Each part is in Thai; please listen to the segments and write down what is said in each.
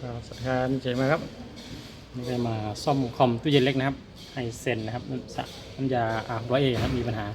สวัสดีครับเจมาครับนี่ได้มาซ่อมคอมตู้เย็นเล็กนะครับไฮเซนนะครับน้ำสะน้ำยาอ่าร้อยเอครับมีปัญหา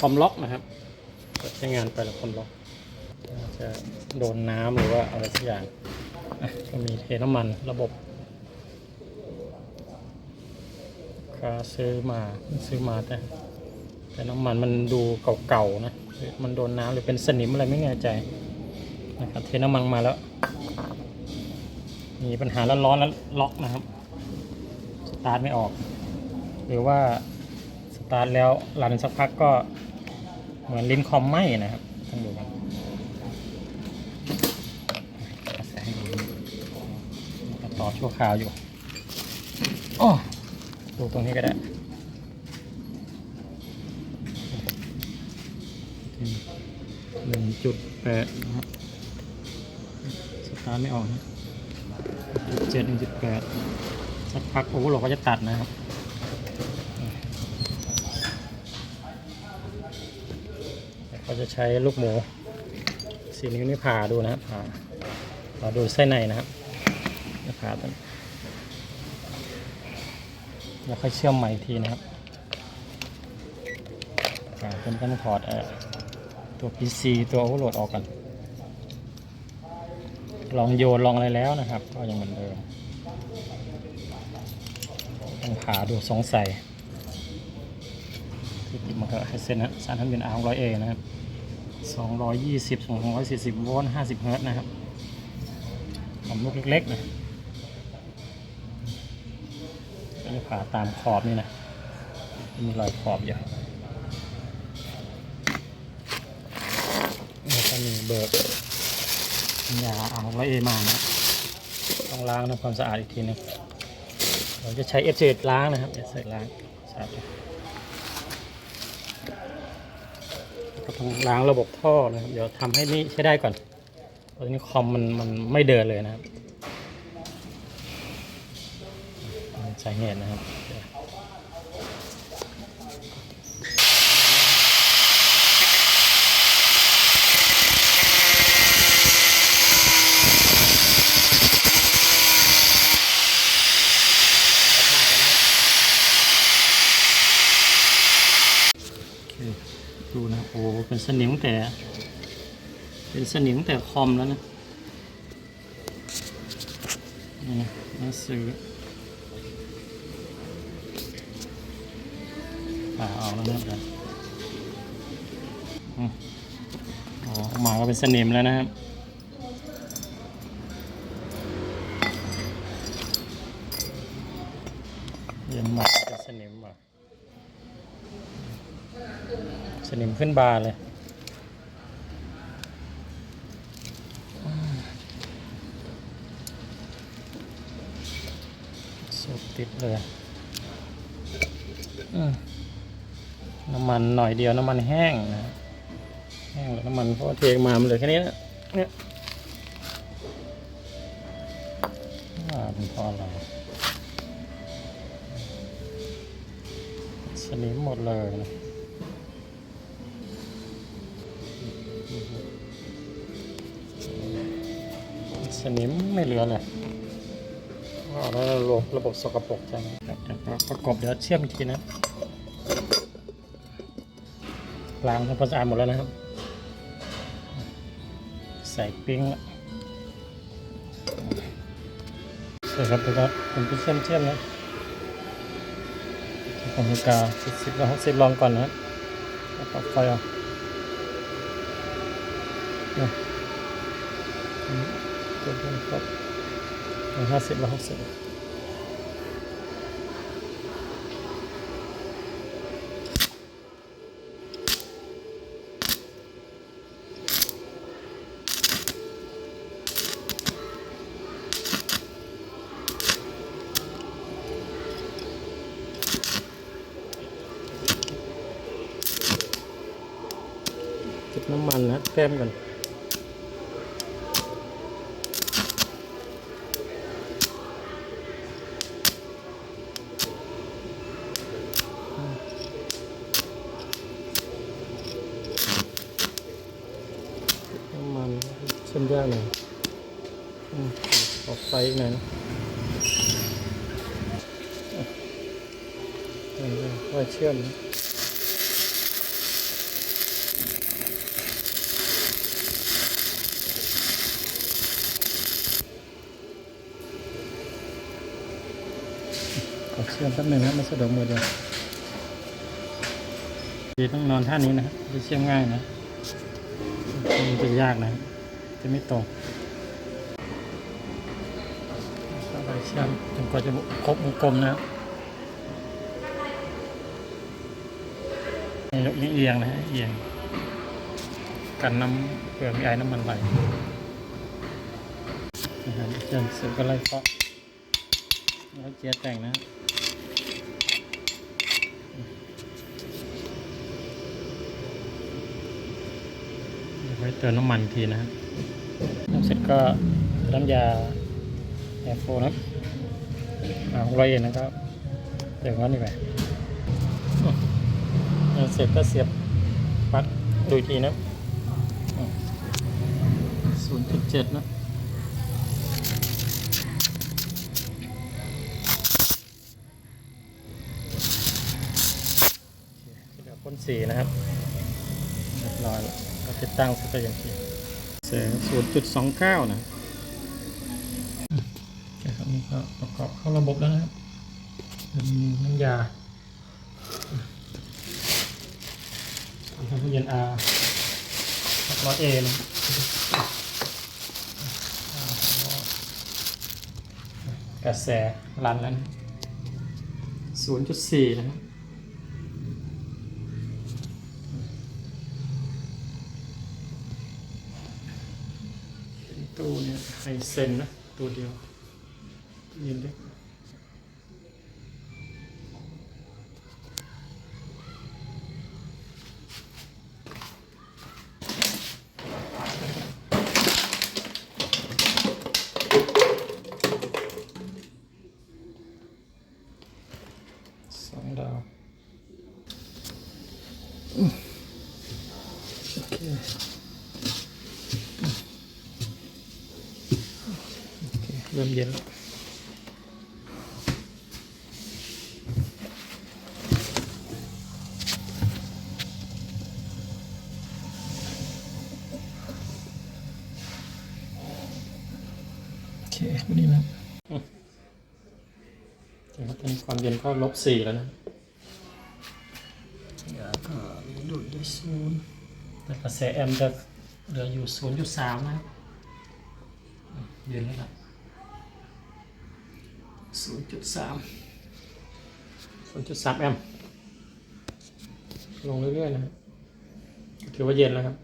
คอมล็อกนะครับเปิดใช้งานไปแล้วคอมล็อกน่าจะโดนน้ำหรือว่าอะไรสักอย่างก็มีเทน้ำมันระบบคาซื้อมาซื้อมาแต่แต่น้ำมันมันดูเก่าๆนะมันโดนน้ำหรือเป็นสนิมอะไรไม่แน่ใจนะครับเทน้ำมันมาแล้ว มีปัญหาแล้วร้อนแล้วล็อกนะครับ สตาร์ทไม่ออก หรือว่าสตาร์ทแล้วรันสักพักก็เหมือนลิ้นคอมไหมนะครับต้องดูกันเอาแสงห้ดูก็ต่อชั่วคราวอยู่โอ้ดูตรงนี้ก็ได้หนึ่งจุดแปดนะครับ สตาร์ทไม่ออกนะ เจ็ดหนึ่งจุดแปดสักพักโอ้โหเราก็จะตัดนะครับเขาจะใช้ลูกหมูสีนิ้วนี่ผ่าดูนะครับผ่าผ่าดูไส้ในนะครับผ่าต้นแล้วค่อยเชื่อมใหม่อีกทีนะครับอ่าเป็นต้องถอดอตัว PC ตัวโอเวอร์โหลดออกกัน ลองโยนลองอะไรแล้วนะครับ ก็ยังเหมือนเดิมต้องขาดูสงสัยที่ติดมากับไฮเซนนะสารทันเป็นอาร์ร้อยเอนะครับสองร้อยยี่สิบสองร้อยสี่สิบโวลต์ห้าสิบเฮิร์ตนะครับผมลูกเล็กๆนะก็จะผ่าตามขอบนี่นะมีรอยขอบอยู่แล้วก็มีเบิร์ ยาเอาไว้เอมานะต้องล้างทำความสะอาดอีกทีหนึงเราจะใช้เอฟเจล้างนะครับเอฟเจล้างสะอาดก็ต้องล้างระบบท่อนะครับเดี๋ยวทำให้นี่ใช้ได้ก่อนตอนนี้คอมมันมันไม่เดินเลยนะครับสาเหตุนะครับ โอเคดูนะโอ้โหเป็น สนิมตั้งแต่ เป็นสนิมตั้งแต่คอมแล้วนะนี่นะหนังสือป่าเอาแล้วนะครับอืมอ้ออกมาก็เป็นสนิมแล้วนะครับเย็นหมดเป็นสนิมว่ะสนิมขึ้นบาเลย สุดติดเลยน้ำมันหน่อยเดียวน้ำมันแห้งนะแห้งแล้วน้ำมันเพราะเทมามันเหลือแค่นี้นะเนี่ยว่าเป็นพราะอะไรสนิมหมดเลยนะสนิมไม่เหลือเลย แล้วระบบระบบสกปรกจังครับเดี๋ยวประกอบเดี๋ยวเชื่อมทีนะล้างทำความสะอาดหมดแล้วนะครับ ใส่ปิ้งละใส่ครับครับผมไปเชื่อมเชื่อมนะผมกาสิบสิบแล้วสิบลองก่อนนะแล้วปรับไฟเอาเนี่ยเจ็ดพันครับ ห้าสิบละหกสิบเก็บน้ำมันนะแต้มกัน น้ำมันเส้นยากหน่อยออบไฟอีกหน่อยนะเออไว้เชื่อมนะขอเชื่อมแป๊บหนึ่งนะครับไม่สะดวกมือเดียวดีต้องนอนท่านี้นะจะเชื่อมง่ายนะมันจะยากนะ จะไม่ตรงอาไปเชื่อมจนกว่าจะครบวงกลมนะครับให้ยกเอียงนะฮะเอียง กันน้ำเผื่อมีไอ้น้ำมันไหลนะครับเชื่อมเสร็จก็ไล่เคาะแล้วเจียแต่งนะไว้เติมน้ำมันทีนะครับ เสร็จก็น้ำยาแอร์โฟนะครับอ่าร้อยเอ็นนะครับเดี๋ยวงั้นดีกว่าเสร็จก็เสียบปลั๊กดูทีนะศูนย์จุดเจ็ดนะพ่นสีนะครับเรียบร้อยแล้วก็ติดตั้งเสร็จก็อย่างที่ เสียงศูนย์จุดสองเก้านะโอเคครับนี่ก็ประกอบเข้าระบบแล้วนะครับเป็นน้ำยาทำให้เย็นอาร้อยเอนะกระแสรันแล้วศูนย์จุดสี่นะครับ ตู้เนี่ย ไฮเซนนะ ตัวเดียวตู้เย็นเล็กสอ เคโอเคเริ่มเย็นแล้วโอเควันนี้นะอืมโอเคครับตอนนี้ความเย็นก็ลบสี่แล้วนะเดี๋ยวก็ดูดด้วยศูนย์แต่กระแสแอมป์จะเหลืออยู่ศูนย์จุดสามนะครับเย็นแล้วล่ะ ศูนย์จุดสามศูนย์จุดสามแอมป์ลงเรื่อยๆนะครับถือว่าเย็นแล้วครับ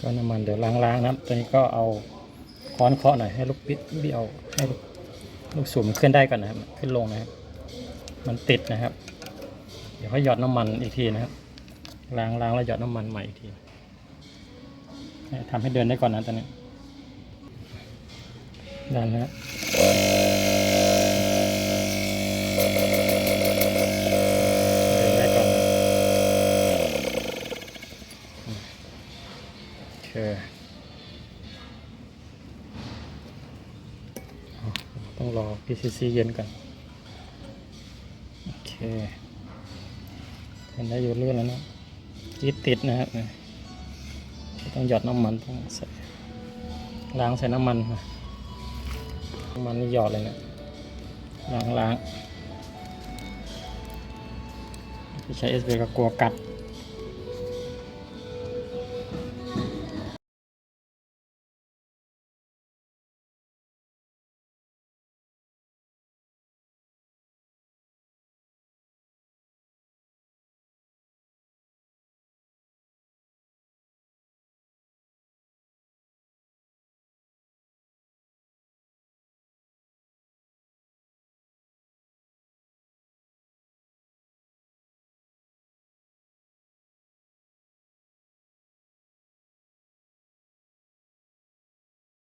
ก็น้ำมันเดี๋ยวล้างๆนะครับตอนนี้ก็เอาค้อนเคาะหน่อยให้ลูกปิดเบี้ยวให้ลูกสูบมันขึ้นได้ก่อนนะครับ ขึ้นลงนะครับ มันติดนะครับ เดี๋ยวค่อยหยอดน้ำมันอีกทีนะครับล้างล้างแล้วหยอดน้ำมันใหม่อีกทีให้ทำให้เดินได้ก่อนนะตอนนี้ดันนะค PCC เย็นก่อน โอเคเห็นได้อยู่เรื่อยแล้วนะจี๊ดติดนะครับเนี่ยต้องหยอดน้ำมันต้องใส่ล้างใส่น้ำมันน้ำมันนี่หยอดเลยเนะล้างล้างใช้เอสเก็กลัวกัด